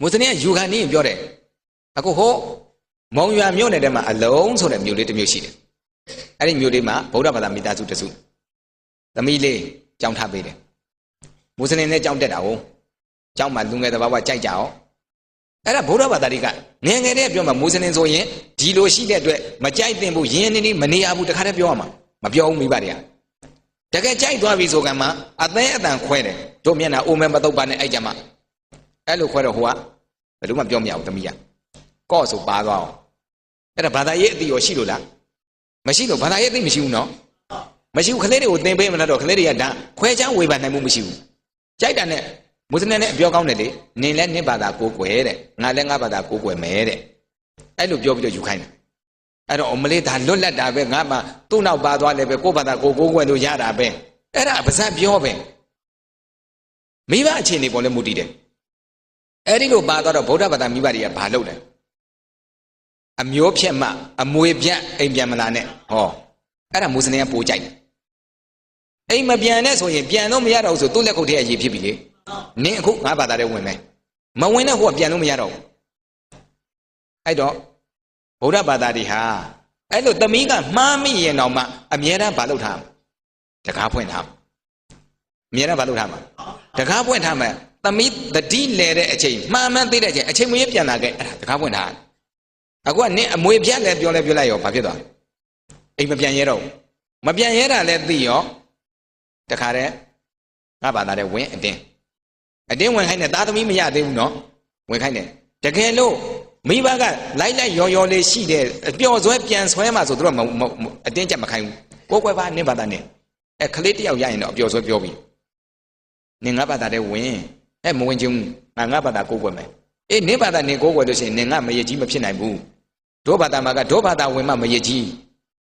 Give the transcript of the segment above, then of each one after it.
မွတ်စလင်ကယူခံနေရင်ပြောတယ်အခုဟိုမုံရွာမြို့နယ်ထဲမှာအလုံးဆိုတဲ့မြို့လေးတစ်မြို့ရှိတယ်အဲ့ဒီမြို့လေးမှာဗုဒ္ဓဘာသာမိသားစုတစ်စုသမီးလေးကြောင်းထားပေးတယ်မွတ်စလင်နဲ့ကြောင်းတက်တာဟုတ်ကြောင်းမှာလူငယ်တစ်ပါးကကြိုက်ကြအောင်အဲ့ဒါဗုဒ္ဓဘာသာတွေကငယ်ငယ်တည်းကပြောမှာမွတ်စလင်ဆိုရင်ဒီလိုရှိတဲ့အတွက်မကြိုက်သင့်ဘူးရင်းနေနေမနေရဘူးတခါတည်းပြောရမှာမပြောဘူးမိဘတွေကတကယ်ကြိုက်သွားပြီဆိုကမှအသဲအတန်ခွဲတယ်တို့မျက်နှာအိုမဲမတုတ်ပါနဲ့အဲ့ကြမှာ အဲ့လိုခွဲတော့ဟိုကဘယ်သူမှပြောမရဘူးသမီးကကော့ဆိုပါသွားအောင်အဲ့ဒါဘာသာရေးအတိရောရှိလို့လားမရှိလို့ဘာသာရေးအတိမရှိဘူးနော်မရှိဘူးခလေးတွေကိုသင်ပေးမလားတော့ခလေးတွေကဒါခွဲချမ်းဝေဖန်နိုင်မှုမရှိဘူးကြိုက်တာနဲ့မွတ်စလင်နဲ့အပြောကောင်းတယ်လေနင်လည်းနင့်ဘာသာကိုးကွယ်တဲ့ငါလည်းငါဘာသာကိုးကွယ်မယ်တဲ့အဲ့လိုပြောပြီးတော့ယူခိုင်းတယ်အဲ့တော့အမလေးဒါလွတ်လပ်တာပဲငါမှသူ့နောက်ပါသွားလည်းပဲကိုယ့်ဘာသာကိုကိုးကွယ်လို့ရတာပဲအဲ့ဒါပါဇက်ပြောပဲမိဘအခြေအနေပေါ်လည်းမူတည်တယ် အဲ့ဒီလိုပါသွားတော့ဗုဒ္ဓဘာသာမိဘတွေကဘာလုပ်လဲအမျိုးဖြက်မှအမွေပြတ်အိမ်ပြန်မလာနဲ့ဟောအဲ့ဒါမွတ်စလင်ကပိုကြိုက်တယ်အိမ်မပြန်နဲ့ဆိုရင်ပြန်တော့မရတော့ဘူးဆိုသူ့လက်ခုပ်ထဲအရေးဖြစ်ပြီလေနင်းအခုငါဘာသာတဲ့ဝင်မယ်မဝင်တဲ့ဟိုကပြန်လို့မရတော့ဘူးအဲ့တော့ဗုဒ္ဓဘာသာတွေဟာအဲ့လိုသမီးကမှားမိရင်တော့မှအမြဲတမ်းဘာလုပ်ထားတကားဖွင့်ထားအမြဲတမ်းဘာလုပ်ထားမှာတကားဖွင့်ထားမှာ သမီးတတိလဲတဲ့အချိန်မှားမှန်းသိတဲ့အချိန်အချိန်မရွေးပြန်လာခဲ့အဲ့ဒါတကားဖွင့်ထားအခုကနင်းအမွေပြတ်လဲပြောလဲပြောလိုက်ရောဘာဖြစ်သွားအိမ်မပြန်ရဲတော့မပြန်ရဲတာလဲသိရောတခါတည်းငါဘာသာတဲ့ဝင်အတင်းအတင်းဝင်ခိုင်းတယ်သားသမီးမရသေးဘူးနော်ဝင်ခိုင်းတယ်တကယ်လို့မိဘကလိုက်လိုက်ရော်ရော်လေးရှိတယ်အပျော်ဆွဲပြန်ဆွဲမှဆိုသူတို့အတင်းကြက်မခိုင်းဘူးကိုယ်ကွယ်ပါနင်းဘာသာနဲ့အဲကလေးတယောက်ရရင်တော့အပျော်ဆွဲပြောပြီနင်ငါဘာသာတဲ့ဝင် အဲမဝင်ချင်းငါငါဘာသာကိုယ်ကွယ်မယ်အေးနင်းဘာသာနင်ကိုယ်ကွယ်လို့ရှိရင်နင်ငါမရကြီးမဖြစ်နိုင်ဘူးဒုဘာသာမှာကဒုဘာသာဝင်မှမရကြီး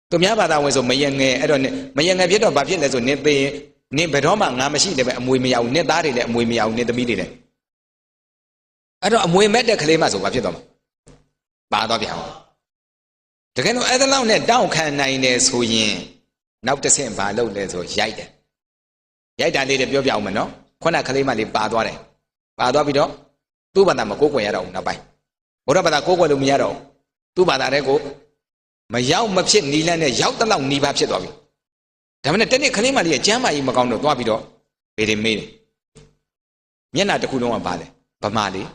သူများဘာသာဝင်ဆိုမရငယ်အဲ့တော့မရငယ်ဖြစ်တော့ဘာဖြစ်လဲဆိုနင်သိရင်နင်ဘယ်တော့မှငါမရှိတယ်ပဲအမွေမရဘူးနင်သားတွေလည်းအမွေမရဘူးနင်သမီးတွေလည်းအဲ့တော့အမွေမဲ့တဲ့ကလေးမှဆိုဘာဖြစ်သွားမှာပါတော့ပြန်အောင်တကယ်လို့အဲ့ဒါလောက်နဲ့တောင့်ခံနိုင်တယ်ဆိုရင်နောက်တစ်ဆင့်ဘာလုပ်လဲဆိုရိုက်တယ်ရိုက်တာလေးတွေပြောပြအောင်မယ်နော် ခုနကလေးမလေးပါသွားတယ်ပါသွားပြီးတော့သူ့ဘာသာမကိုးကွယ်ရတော့ဘူးနောက်ပိုင်းဘုရားဘာသာကိုးကွယ်လို့မရတော့သူ့ဘာသာတဲ့ကိုမရောက်မဖြစ်နီးလန်းနဲ့ရောက်တလောက်နီးပါဖြစ်သွားပြီဒါမှမဟုတ်တနေ့ခလေးမလေးကကျမ်းမာကြီးမကောင်းတော့သွားပြီးတော့ဘေးတွေမေးတယ်မျက်နှာတစ်ခုလုံးကပါလေဗမာလေး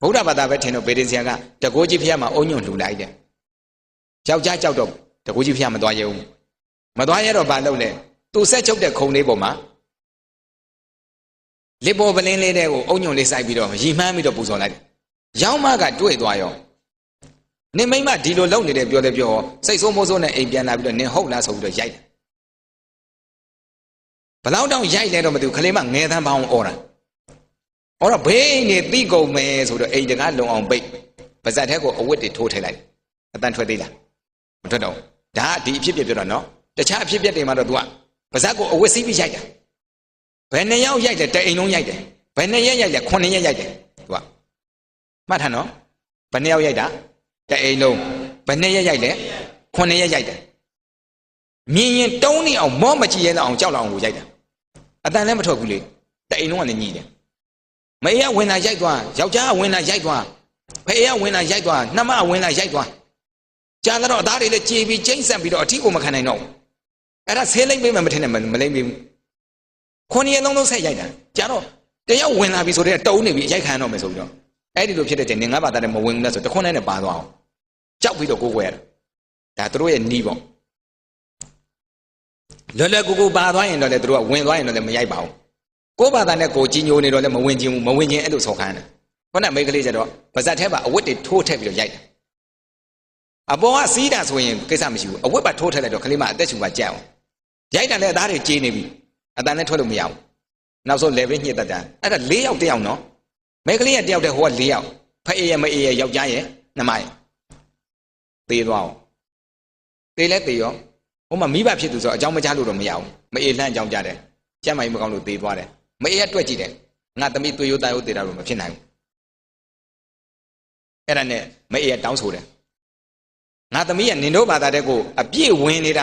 ဗုဒ္ဓဘာသာပဲထင်တော့ဘေဒင်ဆရာကတကိုးကြီးဖျားမှာအုံညွန့်လှူလိုက်တယ်ယောက်ျားကြောက်တော့တကိုးကြီးဖျားမသွားရဘူးမသွားရတော့ဘာလုပ်လဲသူဆက်ချုပ်တဲ့ခုံလေးပေါ်မှာ လစ်ပေါ်ပလင်းလေးတဲ့ကိုအုံညွန့်လေးစိုက်ပြီးတော့ရီမှန်းပြီးတော့ပူဇော်လိုက်တယ်ရောင်းမကတွေ့သွားရောနင်မိမဒီလိုလုပ်နေတယ်ပြောတယ်ပြောစိတ်ဆိုးမိုးဆိုးနဲ့အိမ်ပြန်လာပြီးတော့နင်ဟုတ်လားဆိုပြီးတော့ရိုက်တယ်ဘလောက်တောင်ရိုက်လဲတော့မသိဘူးခလေးမငယ်သန်းပေါင်းអော်တာဟောတော့ဘေးနေတိကုန်မယ်ဆိုတော့အိမ်တကားလုံအောင်ပိတ်ပါဇက်ထဲကိုအဝတ်တွေထိုးထည့်လိုက်အတန်ထွက်သေးလားမထွက်တော့ဒါကဒီအဖြစ်ပြပြောတာနော်တခြားအဖြစ်ပြတွေမှာတော့ तू ကပါဇက်ကိုအဝတ်စီးပြီးရိုက်တာ ဘယ်နှစ်ယောက်ရိုက်တယ်တအိမ်လုံးရိုက်တယ်ဘယ်နှစ်ရက်ရိုက်လဲခုနှစ်ရက်ရိုက်တယ် तू ကမှတ်ထားနော်ဘယ်နှစ်ယောက်ရိုက်တာတအိမ်လုံးဘယ်နှစ်ရက်ရိုက်လဲခုနှစ်ရက်ရိုက်တယ်မြင်ရင်တုံးနေအောင်မောမကြည့်ရအောင်ကြောက်လောက်အောင်ကိုရိုက်တာအတန်လည်းမထွက်ဘူးလေတအိမ်လုံးကလည်းညီတယ်မအေးကဝင်လာရိုက်သွားယောက်ျားကဝင်လာရိုက်သွားဖေးကဝင်လာရိုက်သွားနှမဝင်လာရိုက်သွားကြာတော့အသားတွေလည်းကြေပြီးကျိမ့်ဆက်ပြီးတော့အထီကိုမခံနိုင်တော့ဘူးအဲ့ဒါဆေးလိမ့်ပေးမှမထင်နဲ့မလိမ့်ပေးဘူး ခွန်ရက်လုံးလုံးဆက်ရိုက်တာကြာတော့တယောက်ဝင်လာပြီဆိုတော့တုံးနေပြီရိုက်ခံတော့မယ်ဆိုပြီးတော့အဲ့ဒီလိုဖြစ်တဲ့ချိန်နေငါဘာသာနဲ့မဝင်ဘူးလဲဆိုတခွန်းနဲ့ပါသွားအောင်ကြောက်ပြီးတော့ကိုယ်ွယ်ရတာဒါသူတို့ရဲ့နီးပေါ့လွယ်လွယ်ကူကူပါသွားရင်တော့လေသူတို့ကဝင်သွားရင်တော့လည်းမရိုက်ပါဘူးကိုယ်ဘာသာနဲ့ကိုကြီးညိုနေတော့လည်းမဝင်ခြင်းဘူးမဝင်ခြင်းအဲ့လိုဆော်ခန်းတယ်ခုနမိတ်ကလေးကျတော့ဗဇက်ထဲမှာအဝတ်တွေထိုးထည့်ပြီးတော့ရိုက်တယ်အပေါ်ကစီးတာဆိုရင်ကိစ္စမရှိဘူးအဝတ်ပါထိုးထည့်လိုက်တော့ကလေးမအသက်ရှူပါကြက်အောင်ရိုက်တယ်လည်းအသားတွေကြေးနေပြီ အတန်နဲ့ထွက်လို့မရဘူးနောက်ဆုံး level ညှစ်တတ်တာအဲ့ဒါ၄ယောက်တယောက်နော်မိတ်ကလေးကတယောက်တည်းဟိုက၄ယောက်ဖအေးရမအေးရယောက်ျားရဲ့နှမရဲ့သေးသွားအောင်သေးလဲသေးရောဟိုမှာမိဘဖြစ်သူဆိုအကြောင်းမကြားလို့တော့မရဘူးမအေးလှမ်းအကြောင်းကြားတယ်ကျမ်းမာကြီးမကောင်းလို့သေးသွားတယ်မအေးရတွက်ကြည့်တယ်ငါသမီးသွေးရိုးသားရိုးသေးတာလို့မဖြစ်နိုင်ဘူးအဲ့ဒါနဲ့မအေးရတောင်းဆိုတယ်ငါသမီးကနင်တို့ဘာသာတဲ့ကိုအပြည့်ဝင်နေတာ